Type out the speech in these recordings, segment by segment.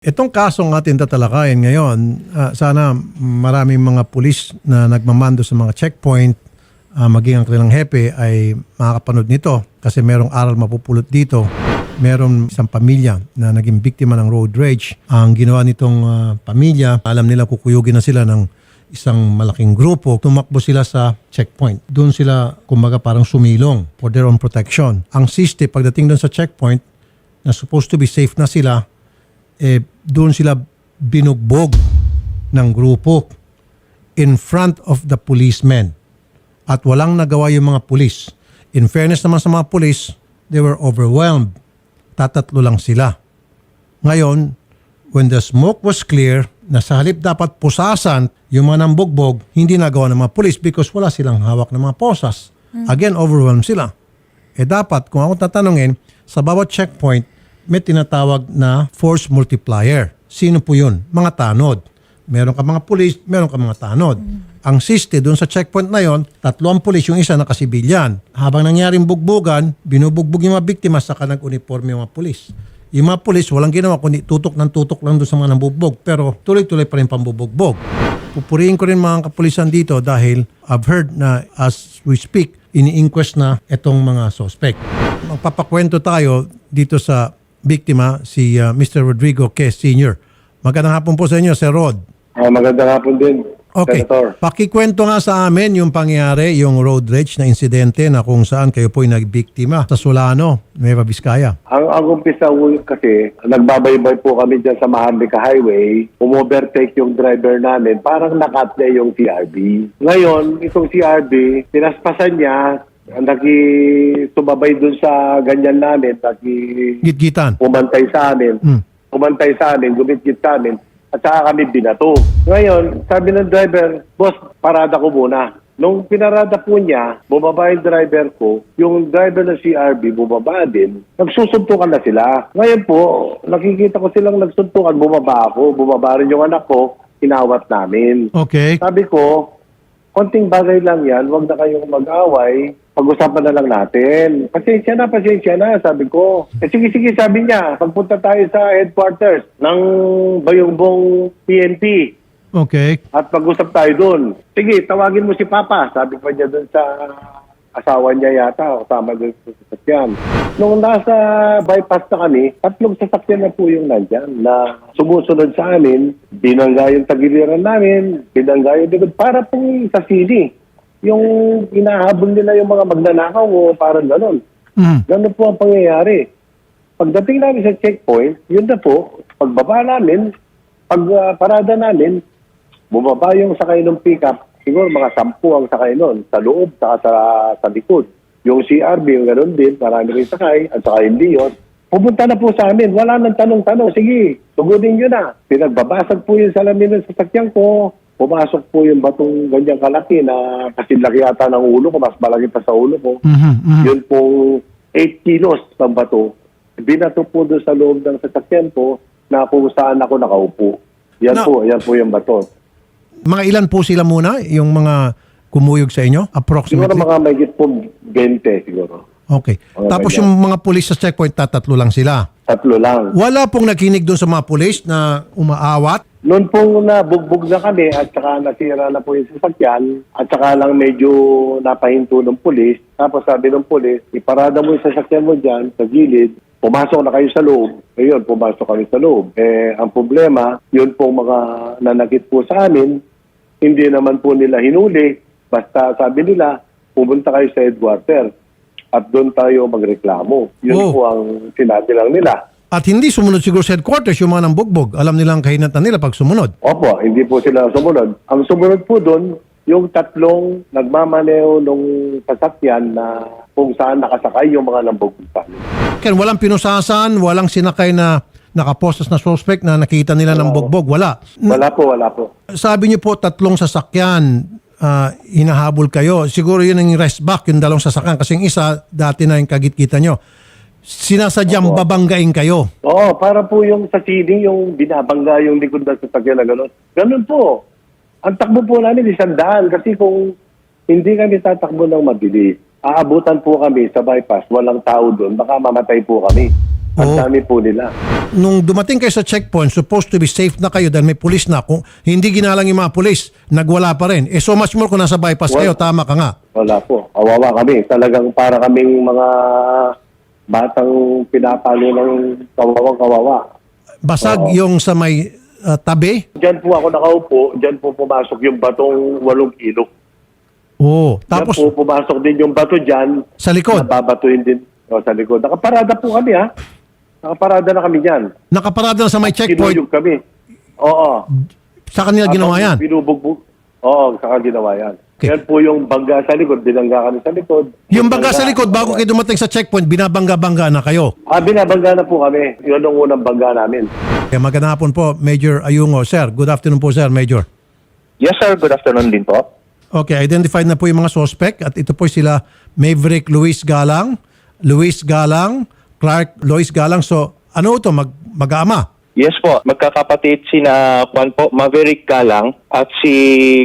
Itong kasong atin tatalakayin ngayon, ah, sana maraming mga pulis na nagmamando sa mga checkpoint, ah, maging ang kanilang hepe ay makakapanood nito kasi merong aral mapupulot dito. Meron isang pamilya na naging biktima ng road rage. Ang ginawa nitong ah, pamilya, alam nila kukuyugin na sila ng isang malaking grupo, tumakbo sila sa checkpoint. Doon sila, kumbaga parang sumilong for their own protection. Ang siste, pagdating doon sa checkpoint, na supposed to be safe na sila, eh, doon sila binugbog ng grupo in front of the policemen. At walang nagawa yung mga pulis. In fairness naman sa mga pulis, they were overwhelmed. Tatatlo lang sila. Ngayon, when the smoke was clear, na sa halip dapat pusasan yung mga nambugbog, hindi nagawa ng mga pulis because wala silang hawak ng mga posas. Again, overwhelmed sila. Eh dapat, kung ako tatanungin, sa bawat checkpoint, may tinatawag na force multiplier. Sino po yun? Mga tanod. Meron ka mga pulis, meron ka mga tanod. Ang siste doon sa checkpoint na yon, tatlo ang pulis, yung isa nakasibilyan. Habang nangyaring bugbugan, binubugbog yung mga biktima, saka nag-uniforme yung mga pulis. Yung mga pulis, walang ginawa, kundi tutok ng tutok lang doon sa mga nambugbog. Pero tuloy-tuloy pa rin pambubugbog. Pupurihin ko rin mga kapulisan dito dahil I've heard na as we speak, ini-inquest na itong mga suspect. Magpapakwento tayo dito sa biktima, si uh, Mr. Rodrigo K. Sr. Magandang hapon po sa inyo, Sir Rod. Ah, magandang hapon din, Okay. Senator. Pakikwento nga sa amin yung pangyari, yung road rage na insidente na kung saan kayo po'y nagbiktima sa Solano, Nueva Vizcaya. Ang, ang umpisa kasi, nagbabaybay po kami dyan sa Maharlika Highway, umovertake yung driver namin, parang nakat niya yung CRB. Ngayon, itong CRB, pinaspasan niya, naki-sumabay dun sa ganyan namin, naki Gitgitan. pumantay sa amin, Hmm. pumantay sa amin, gumit-git sa amin, at saka kami binato. Ngayon, sabi ng driver, boss, parada ko muna. Nung pinarada po niya, bumaba yung driver ko, yung driver ng CRB bumaba din, nagsusuntukan na sila. Ngayon po, nakikita ko silang nagsuntukan, bumaba ako, bumaba rin yung anak ko, inawat namin. Okay. Sabi ko, konting bagay lang yan, huwag na kayong mag-away, pag-usapan na lang natin. Pasensya na, pasensya na, sabi ko. Eh, sige, sige, sabi niya, pagpunta tayo sa headquarters ng Bayongbong PNP Okay. at pag-usap tayo doon. Sige, tawagin mo si Papa, sabi pa niya doon sa asawa niya yata, kasama doon sa sasakyan. Nung nasa bypass na kami, tatlong sasakyan na po yung nandyan na sumusunod sa amin, binangga yung tagiliran namin, binangga yung likod, para pong sa sili. Yung inahabol nila yung mga magnanakaw o parang gano'n. Mm. Ganun po ang pangyayari. Pagdating namin sa checkpoint, yun na po, pagbaba namin, pag ah, parada namin, bumaba yung sakay ng pickup, siguro mga sampu ang sakay nun, sa loob, saka sa, sa likod. Yung CRB, yung ganun din, marami rin sakay, at saka hindi yun. Pupunta na po sa amin, wala nang tanong-tanong, sige, tugunin nyo na. Pinagbabasag po yung salamin ng sasakyan ko, pumasok po yung batong ganyang kalaki na kasi laki yata ng ulo ko, mas malaki pa sa ulo ko Mhm, mhm. yun pong 8 kilos ng bato, binato po doon sa loob ng sasakyan po na kung saan ako nakaupo. Yan Na- po, yan po yung bato. Mga ilan po sila muna, yung mga kumuyog sa inyo? Siguro Approximately? mga may po 20 siguro. Okay. Mga Tapos ganyan. yung mga pulis sa checkpoint, tatatlo lang sila. Tatlo lang. Wala pong nakinig doon sa mga pulis na umaawat? Noon po na bugbog na kami at saka nasira na po yung sasakyan at saka lang medyo napahinto ng pulis. Tapos sabi ng pulis, iparada mo yung sasakyan mo dyan sa gilid, pumasok na kayo sa loob. Ayun, pumasok kami sa loob. Eh, ang problema, yun po mga nanakit po sa amin, hindi naman po nila hinuli. Basta sabi nila, pumunta kayo sa headquarters at doon tayo magreklamo. Yun Oh. po ang sinabi lang nila. At hindi sumunod siguro sa headquarters yung mga nambugbog. Alam nilang kahinatan nila pag sumunod. Opo, hindi po sila sumunod. Ang sumunod po doon, yung tatlong nagmamaneo nung sasakyan na kung saan nakasakay yung mga lambugbog Ken, walang pinusasan, walang sinakay na nakapostas na suspect na nakita nila ng bugbog. Wala. Wala po, wala po. Sabi niyo po tatlong sasakyan ah, hinahabol kayo. Siguro yun ang rest back, yung dalawang sasakyan. Kasi yung isa, dati na yung kagit-kita nyo. Sinasadyang babanggain kayo. Oo, para po yung sa CD, yung binabangga yung likod ng sasakyan na gano'n. Ganun po. Ang takbo po namin isang daan kasi kung hindi kami tatakbo ng mabilis, aabutan po kami sa bypass, walang tao doon, baka mamatay po kami. Ang Oo. dami po nila. nung dumating kayo sa checkpoint, supposed to be safe na kayo dahil may pulis na. Kung hindi ginalang yung mga pulis, nagwala pa rin. Eh so much more kung nasa bypass kayo, tama ka nga. Wala po. Awawa kami. Talagang para kaming mga batang pinapalo ng kawawang kawawa. Basag yung sa may uh, tabi. Diyan po ako nakaupo, diyan po pumasok yung batong walong kilo. Oo. Tapos, Tapos po pumasok din yung bato diyan. sa likod, Nababatuin din o, sa likod. Nakaparada po kami ha. Nakaparada na kami diyan. nakaparada na sa may checkpoint, Kinuyog kami. Oo. sa kanila ginawa yan. Binubugbog. Oo, saka ginawa yan. Okay. Yan po yung bangga sa likod, binangga kami sa likod. Yung bangga sa likod, bago kayo dumating sa checkpoint, binabangga-bangga na kayo. Ah, binabangga na po kami. Yun ang unang bangga namin. Kaya magandang hapon po, Major Ayungo. Sir, good afternoon po, Sir, Major. Yes sir, good afternoon din po. Okay, identified na po yung mga suspect at ito po sila Maverick Luis Galang, Luis Galang, Clark Lois Galang. So, ano ito? Mag, mag-ama? Yes po, magkakapatid sina Juan po, Maverick Galang at si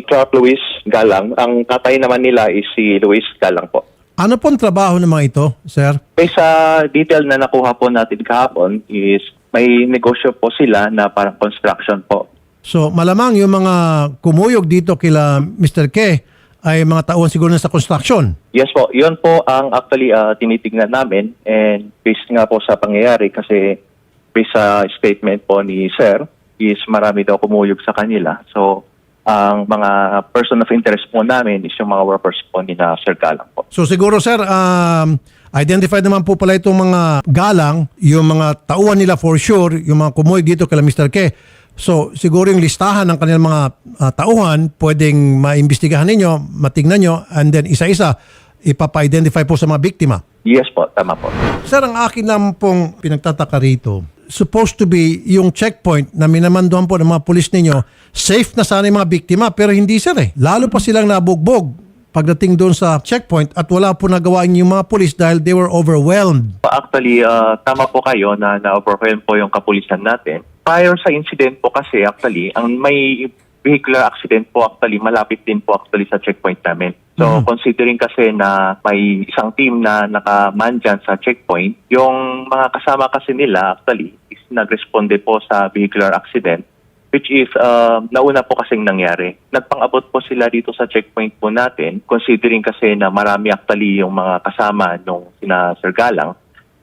Clark Luis Galang. Ang tatay naman nila is si Luis Galang po. Ano pong trabaho ng mga ito, Sir? Based sa detail na nakuha po natin kahapon is may negosyo po sila na parang construction po. So, malamang yung mga kumuyog dito kila Mr. K ay mga tauhan siguro na sa construction. Yes po, yun po ang actually ah, tinitignan namin and based nga po sa pangyayari kasi based sa statement po ni Sir is marami daw kumuyog sa kanila. So, ang mga person of interest po namin is yung mga workers po ni na Sir Galang po. So siguro sir, um, identified naman po pala itong mga galang, yung mga tauhan nila for sure, yung mga kumoy dito kala Mr. K. So siguro yung listahan ng kanilang mga ah, tauhan, pwedeng maimbestigahan ninyo, matingnan nyo, and then isa-isa, ipapa-identify po sa mga biktima. Yes po, tama po. Sir, ang akin lang pong pinagtataka rito, supposed to be yung checkpoint na minamanduhan po ng mga pulis ninyo, safe na sana yung mga biktima, pero hindi sir eh. Lalo pa silang nabugbog pagdating doon sa checkpoint at wala po nagawa yung mga pulis dahil they were overwhelmed. Actually, ah, tama po kayo na na-overwhelm po yung kapulisan natin. Prior sa incident po kasi actually, ang may vehicular accident po actually malapit din po actually sa checkpoint namin. So considering kasi na may isang team na nakaman dyan sa checkpoint, yung mga kasama kasi nila actually is nagresponde po sa vehicular accident which is uh, nauna po kasing nangyari. Nagpang-abot po sila dito sa checkpoint po natin considering kasi na marami actually yung mga kasama nung sina Sir Galang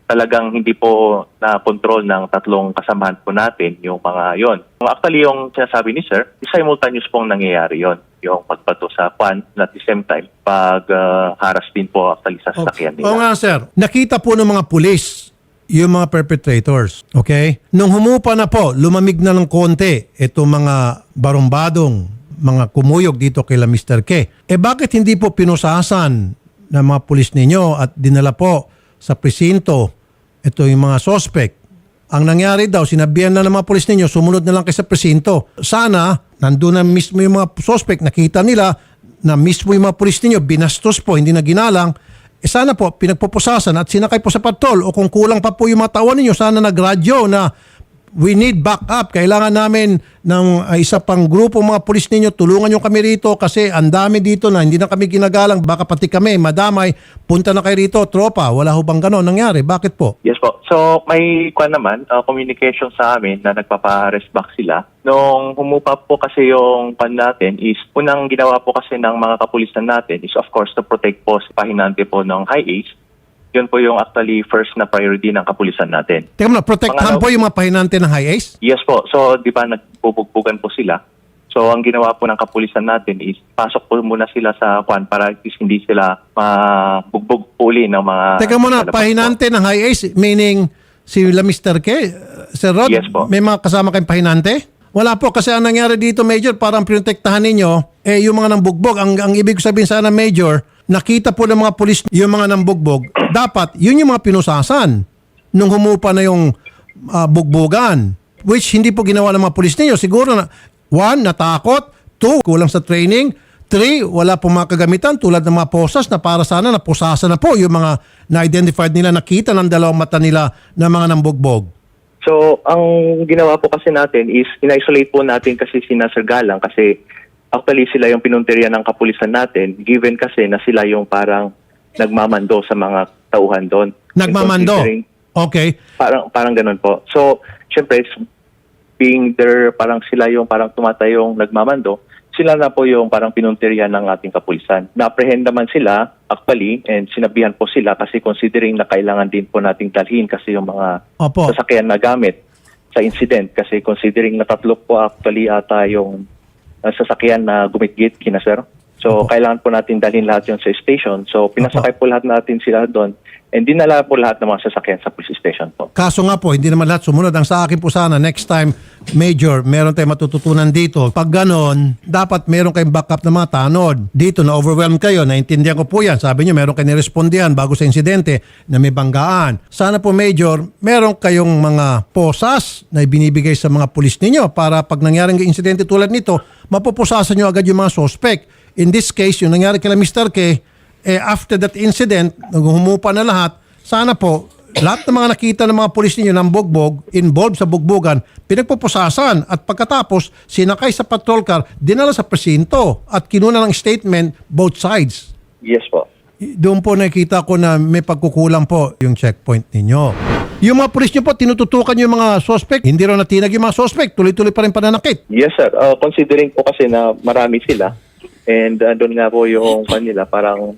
talagang hindi po na-control ng tatlong kasamahan po natin yung mga yon. Actually, yung sinasabi ni Sir, simultaneous pong nangyayari yon yung pagbato sa kwan at the same time pag uh, haras din po actually sa sasakyan Oo nila. nga sir, nakita po ng mga pulis yung mga perpetrators. Okay? Nung humupa na po, lumamig na ng konti itong mga barumbadong mga kumuyog dito kay Mr. K. Eh bakit hindi po pinusasan ng mga pulis ninyo at dinala po sa presinto ito yung mga suspect? Ang nangyari daw, sinabihan na ng mga pulis ninyo, sumunod na lang kayo sa presinto. Sana, nandun na mismo yung mga suspect, nakita nila na mismo yung mga pulis ninyo, binastos po, hindi na ginalang, eh sana po pinagpupusasan at sinakay po sa patrol o kung kulang pa po yung mga tawan ninyo, sana nagradyo na we need backup. Kailangan namin ng uh, isa pang grupo mga pulis ninyo, tulungan nyo kami rito kasi ang dami dito na hindi na kami ginagalang. Baka pati kami, madamay, punta na kayo rito, tropa. Wala ho bang ganon nangyari? Bakit po? Yes po. So may kwan naman, uh, communication sa amin na nagpapa-arrest back sila. Nung humupa po kasi yung kwan natin is, unang ginawa po kasi ng mga kapulisan natin is of course to protect po sa pahinante po ng high age. Yun po yung actually first na priority ng kapulisan natin. Teka muna, protektahan Pangalaw- po yung mga pahinante ng high ace? Yes po. So, di ba, nagbubugbugan po sila. So, ang ginawa po ng kapulisan natin is pasok po muna sila sa kwan para at least hindi sila mabugbog po uli ng mga... Teka muna, palabas po. pahinante ng high ace, meaning si La Mr. K, Sir Rod, Yes po. may mga kasama kayong pahinante? Wala po, kasi ang nangyari dito, Major, parang protektahan ninyo, eh yung mga nambugbog, ang, ang ibig ko sabihin sana, Major, nakita po ng mga pulis yung mga nambugbog, dapat yun yung mga pinusasan nung humupa na yung ah, bugbogan, which hindi po ginawa ng mga pulis ninyo. Siguro na, one, natakot, two, kulang sa training, Three, wala pong mga kagamitan tulad ng mga posas na para sana napusasan na po yung mga na-identified nila, nakita ng dalawang mata nila na mga nambugbog. So, ang ginawa po kasi natin is in-isolate po natin kasi si Sir Galang kasi actually sila yung pinunteriya ng kapulisan natin given kasi na sila yung parang nagmamando sa mga tauhan doon. Nagmamando. Okay. Parang parang ganun po. So, syempre, being there, parang sila yung parang tumatayong nagmamando, sila na po yung parang pinuntirya ng ating kapulisan. Na-apprehend naman sila, actually, and sinabihan po sila kasi considering na kailangan din po nating dalhin kasi yung mga Opo. sasakyan na gamit sa incident kasi considering na tatlo po actually ata yung uh, sasakyan na gumit-git kina sir. So, kailangan po natin dalhin lahat yun sa station. So, pinasakay po lahat natin sila doon and dinala po lahat ng mga sasakyan sa police station po. Kaso nga po, hindi naman lahat sumunod. Ang sa akin po sana, next time, Major, meron tayong matututunan dito. Pag ganon, dapat meron kayong backup ng mga tanod. Dito, na-overwhelm kayo. Naintindihan ko po yan. Sabi nyo, meron kayo nirespondihan bago sa insidente na may banggaan. Sana po, Major, meron kayong mga posas na ibinibigay sa mga pulis ninyo para pag nangyaring insidente tulad nito, mapupusasan nyo agad yung mga suspect. In this case, yung nangyari kila Mr. K, eh, after that incident, nung humupa na lahat, sana po, lahat ng mga nakita ng mga pulis ninyo ng bugbog, involved sa bugbogan, pinagpupusasan at pagkatapos, sinakay sa patrol car, dinala sa presinto at kinuna ng statement both sides. Yes po. Doon po nakita ko na may pagkukulang po yung checkpoint ninyo. Yung mga pulis nyo po, tinututukan yung mga suspect. Hindi raw natinag yung mga suspect. Tuloy-tuloy pa rin pananakit. Yes sir. Uh, considering po kasi na marami sila and uh, doon nga po yung kanila parang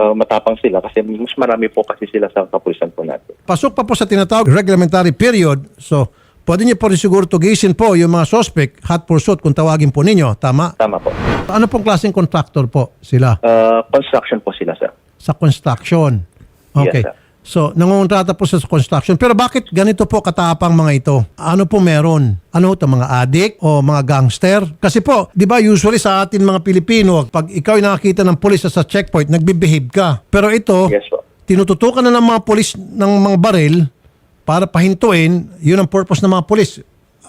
uh, matapang sila kasi mas marami po kasi sila sa kapulisan po natin. pasok pa po sa tinatawag reglementary period. So, pwede niyo po rin siguro tugisin po yung mga suspect, hot pursuit kung tawagin po ninyo. Tama? Tama po. Ano pong klaseng contractor po sila? Uh, construction po sila sir. Sa construction. Okay. Yes, sir. So, nangungontrata po sa construction. Pero bakit ganito po katapang mga ito? Ano po meron? Ano ito, mga adik o mga gangster? Kasi po, di ba usually sa atin mga Pilipino, pag ikaw ay nakakita ng pulis sa checkpoint, nagbibehave ka. Pero ito, Yes po. tinututukan na ng mga pulis ng mga baril para pahintuin, yun ang purpose ng mga pulis.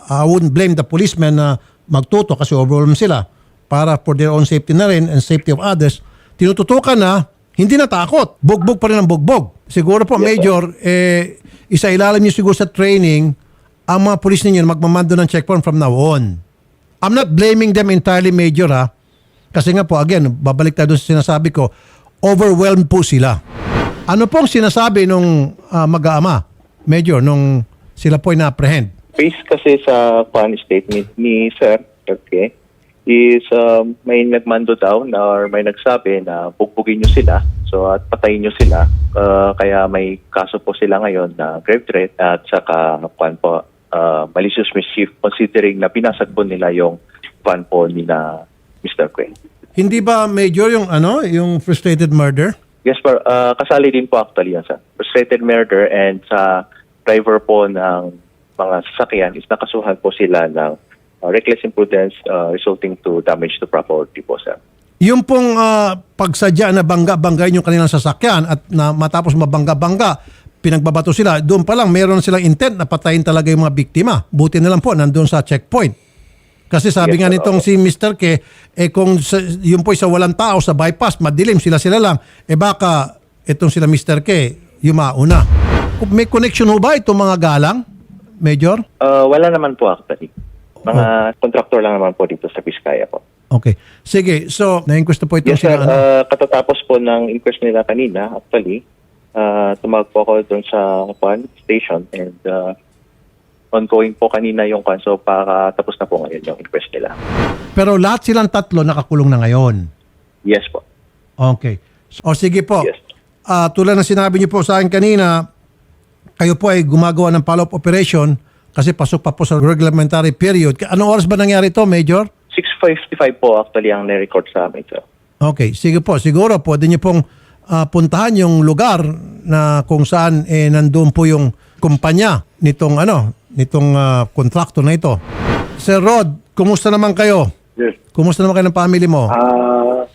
I wouldn't blame the policemen na magtuto kasi overwhelmed sila para for their own safety na rin and safety of others. Tinututukan na, hindi na takot. Bugbog pa rin ang bugbog. Siguro po, Major, eh, isa ilalim niyo siguro sa training ang mga pulis ninyo na magmamando ng checkpoint from now on. I'm not blaming them entirely, Major, ha? Kasi nga po, again, babalik tayo sa sinasabi ko, overwhelmed po sila. Ano pong sinasabi nung ah, mag-aama, Major, nung sila po ay na-apprehend? Based kasi sa pan statement ni Sir, okay, is um, may nagmando daw na or may nagsabi na bugbugin nyo sila so at patayin nyo sila Uh, kaya may kaso po sila ngayon na grave threat at saka kwan po uh, malicious mischief considering na pinasag po nila yung van po ni na Mr. Quinn. Hindi ba, Major, yung ano, yung frustrated murder? Yes, sir. Uh, kasali din po actually yan, sir. Frustrated murder and sa driver po ng mga sasakyan is nakasuhan po sila ng uh, reckless imprudence uh, resulting to damage to property po, sir. Yung pong ah, pagsadya na bangga-banggain yung kanilang sasakyan at na matapos mabangga-bangga, pinagbabato sila, doon pa lang meron silang intent na patayin talaga yung mga biktima. Buti na lang po, nandun sa checkpoint. Kasi sabi Yes, nga nitong si Mr. K, eh kung sa, yung po sa walang tao sa bypass, madilim, sila-sila lang, eh baka itong sila Mr. K, yung mauna. May connection ho ba itong mga galang, Major? Uh, wala naman po actually. Mga contractor lang naman po dito sa Vizcaya po. Okay. Sige, so, na-inquest na po itong Yes, sir. sila, ano? Uh, katatapos po ng inquest nila kanina, actually, uh, tumawag po ako doon sa kwan, station and uh, ongoing po kanina yung kwan. So, para tapos na po ngayon yung inquest nila. Pero lahat silang tatlo nakakulong na ngayon. Yes po. Okay. O sige po. Yes. Ah, tulad ng sinabi niyo po sa akin kanina, kayo po ay gumagawa ng follow-up operation kasi pasok pa po sa reglementary period. Anong oras ba nangyari ito, Major? 6.55 po actually ang na-record sa amin, sir. Okay, sige po. Siguro pwede niyo pong ah, puntahan yung lugar na kung saan eh, nandun po yung kumpanya nitong ano, nitong ah, kontrakto na ito. Sir Rod, kumusta naman kayo? Yes. Kumusta naman kayo ng family mo? Ah,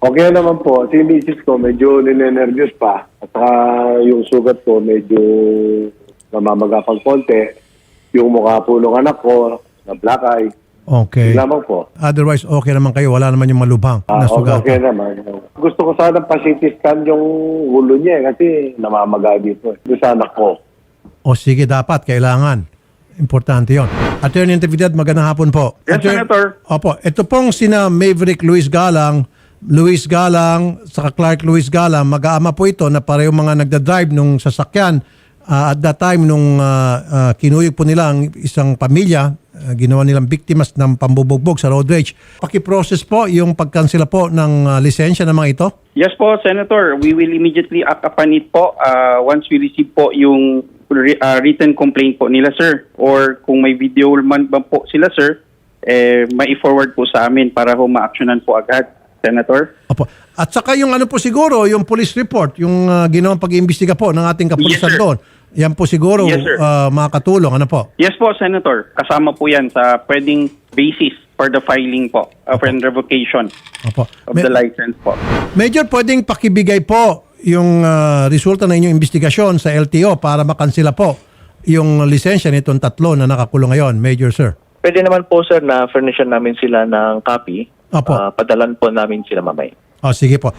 okay naman po. Si Mrs. ko medyo ninenervyos pa. At saka yung sugat ko medyo namamagapang konti. Yung mukha po ng anak ko na black eye. Okay. Yun lamang po. Otherwise, okay naman kayo. Wala naman yung malubhang Ah, na okay, sugatan. okay naman. Gusto ko sana pa-CT scan yung ulo niya eh, kasi namamaga dito. eh. Doon sa anak ko. O sige, dapat, kailangan. Importante yon. Attorney Natividad, magandang hapon po. Yes, Senator. Opo, ito pong sina Maverick Luis Galang, Luis Galang, saka Clark Luis Galang, mag-aama po ito na pareho mga nagda-drive nung sasakyan Ah, at that time, nung ah, ah, kinuyog po nila ang isang pamilya, ah, ginawa nilang biktimas ng pambubugbog sa road rage. Pakiprocess po yung pagkansela po ng ah, lisensya ng mga ito? Yes po, Senator. We will immediately act upon it po uh, once we receive po yung uh, written complaint po nila, sir. Or kung may video man ba po sila, sir, eh, mai-forward po sa amin para ho ma-actionan po agad, Senator. Opo. At saka yung ano po siguro, yung police report, yung ah, ginawang pag-iimbestiga po ng ating kapulisan Yes, sir. doon. Yan po siguro Yes, sir. ah, makakatulong. Ano po? Yes po, Senator. Kasama po yan sa pwedeng basis for the filing po uh, for revocation Opo. of Me- the license po. Major, pwedeng pakibigay po yung ah, resulta ng inyong investigasyon sa LTO para makansila po yung lisensya nitong tatlo na nakakulong ngayon. Major, sir. Pwede naman po sir na furnishan namin sila ng copy. Opo. Ah, padalan po namin sila mamay. O, sige po.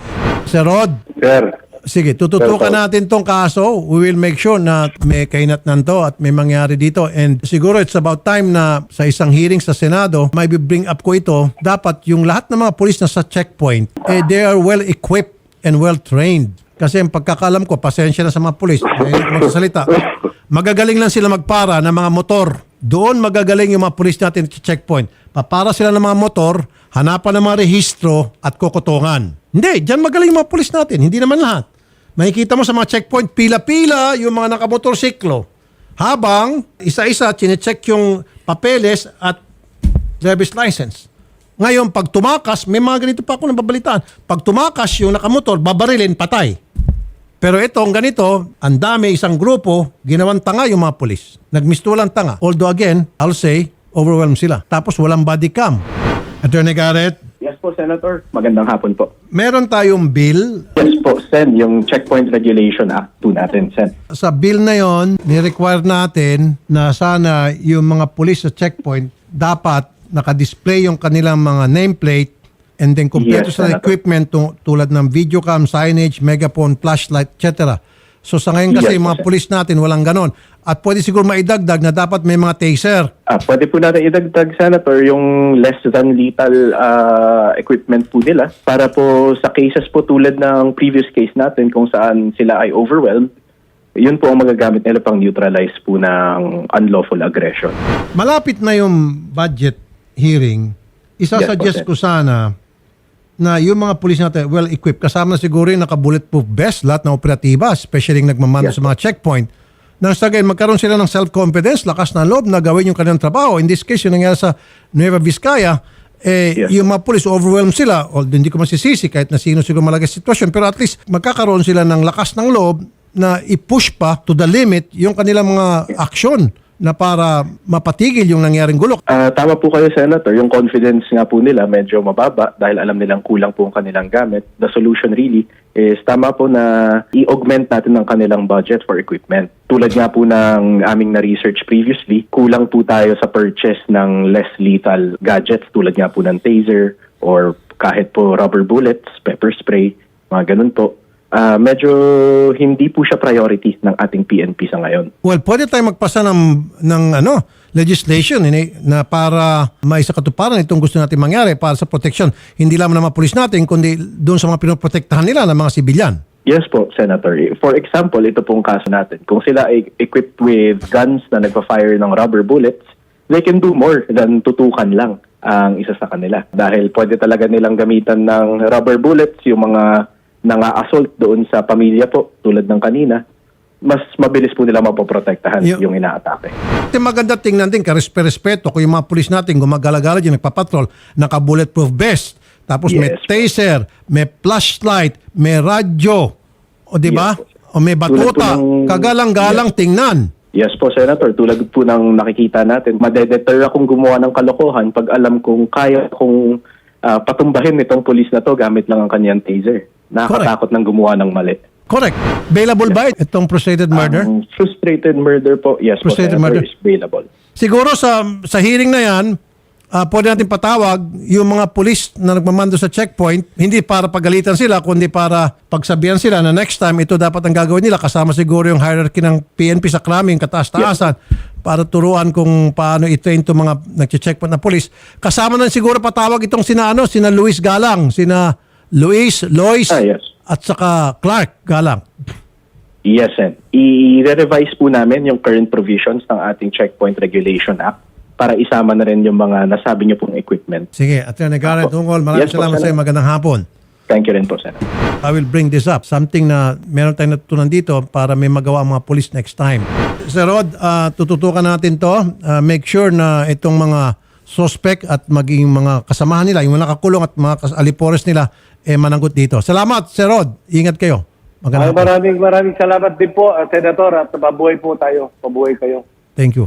Sir Rod, Sir, Sige, tututukan natin tong kaso. We will make sure na may kainat nanto at may mangyari dito. And siguro it's about time na sa isang hearing sa Senado, may bring up ko ito. Dapat yung lahat ng mga polis na sa checkpoint, eh, they are well equipped and well trained. Kasi ang pagkakalam ko, pasensya na sa mga polis, eh, magsasalita, magagaling lang sila magpara ng mga motor. Doon magagaling yung mga polis natin sa checkpoint. Papara sila ng mga motor, hanapan ng mga rehistro at kokotongan. Hindi, dyan magaling yung mga polis natin. Hindi naman lahat. Makikita mo sa mga checkpoint, pila-pila yung mga nakamotorsiklo. Habang isa-isa, chinecheck yung papeles at driver's license. Ngayon, pag tumakas, may mga ganito pa ako nababalitaan. Pag tumakas yung nakamotor, babarilin, patay. Pero itong ganito, ang dami, isang grupo, ginawang tanga yung mga polis. Nagmistulang tanga. Although again, I'll say, overwhelmed sila. Tapos walang body cam. Attorney Garrett, po, Senator. Magandang hapon po. meron tayong bill. Yes po, Sen, yung Checkpoint Regulation Act 2 natin, Sen. Sa bill na yon, ni-require natin na sana yung mga police sa checkpoint dapat nakadisplay yung kanilang mga nameplate and then kompleto Yes, sa Senator. equipment tu- tulad ng videocam, signage, megaphone, flashlight, etc. So sa ngayon kasi Yes, mga sir. police natin walang ganon. At pwede siguro maidagdag na dapat may mga taser. Ah, pwede po natin idagdag, Senator, yung less than lethal ah, equipment po nila para po sa cases po tulad ng previous case natin kung saan sila ay overwhelmed, yun po ang magagamit nila pang neutralize po ng unlawful aggression. Malapit na yung budget hearing, isa-suggest Yes, ko sana na yung mga pulis natin well-equipped, kasama na siguro yung naka-bulletproof vest, lahat ng operatiba, especially yung nagmamando Yes, sa mga checkpoint, nang sa gayon, magkaroon sila ng self-confidence, lakas ng loob na gawin yung kanilang trabaho. In this case, yung nangyari sa Nueva Vizcaya, eh, Yes. yung mga pulis overwhelmed sila, although hindi ko masisisi kahit na sino siguro malagay sa sitwasyon, pero at least magkakaroon sila ng lakas ng loob na i-push pa to the limit yung kanilang mga aksyon na para mapatigil yung nangyaring gulo. Ah, tama po kayo, Senator. Yung confidence nga po nila medyo mababa dahil alam nilang kulang po ang kanilang gamit. The solution really is tama po na i-augment natin ang kanilang budget for equipment. Tulad nga po ng aming na-research previously, kulang po tayo sa purchase ng less lethal gadgets tulad nga po ng taser or kahit po rubber bullets, pepper spray, mga ganun po. Ah, medyo hindi po siya priority ng ating PNP sa ngayon. Well, pwede tayo magpasa ng, ng ano, legislation ini, na para may sa katuparan itong gusto natin mangyari para sa protection. Hindi lamang ng mga pulis natin, kundi doon sa mga pinoprotektahan nila ng mga sibilyan. Yes po, Senator. For example, ito pong kaso natin. Kung sila ay equipped with guns na nagpa-fire ng rubber bullets, they can do more than tutukan lang ang isa sa kanila. Dahil pwede talaga nilang gamitan ng rubber bullets, yung mga nanga-assault doon sa pamilya po, tulad ng kanina, mas mabilis po nila mapoprotektahan Yo- yung inaatake. Ito maganda tingnan din, karespe-respeto kung yung mga pulis natin gumagala-gala dyan, nagpapatrol, naka-bulletproof vest, tapos may Yes. taser, may flashlight, may radyo, o di ba? Yes, o may batuta, ng- kagalang-galang tingnan. Yes po, Senator. Tulad po ng nakikita natin, madedeter akong gumawa ng kalokohan pag alam kong kaya kong ah, patumbahin itong pulis na to gamit lang ang kanyang taser. Nakakatakot ng gumawa ng mali. Correct. Bailable ba itong frustrated murder? Ang frustrated murder po, yes po, Frustrated Senator, murder. is bailable. Siguro sa sa hearing na yan, ah, pwede natin patawag yung mga pulis na nagmamando sa checkpoint, hindi para pagalitan sila, kundi para pagsabihan sila na next time ito dapat ang gagawin nila kasama siguro yung hierarchy ng PNP sa krami, yung kataas-taasan, para turuan kung paano i-train itong mga nag-checkpoint na pulis. Kasama na siguro patawag itong sina, ano, sina Luis Galang, sina Luis, Lois, Ah, yes. at saka Clark Galang. Yes, Sen. I-revise po namin yung current provisions ng ating Checkpoint Regulation Act para isama na rin yung mga nasabi niyo pong equipment. Sige, Attorney Garrett Ungol, maraming Yes po, salamat sa iyo. Magandang hapon. Thank you rin po, Sen. I will bring this up. Something na meron tayong natutunan dito para may magawa ang mga police next time. Sir Rod, ah, tututukan natin to. Ah, make sure na itong mga suspect at maging mga kasamahan nila, yung mga nakakulong at mga kas- alipores nila, eh mananggot dito. Salamat, Sir Rod. Ingat kayo. Ay, Magandang hapon. maraming maraming salamat din po, uh, Senator, at mabuhay po tayo. Mabuhay kayo. Thank you.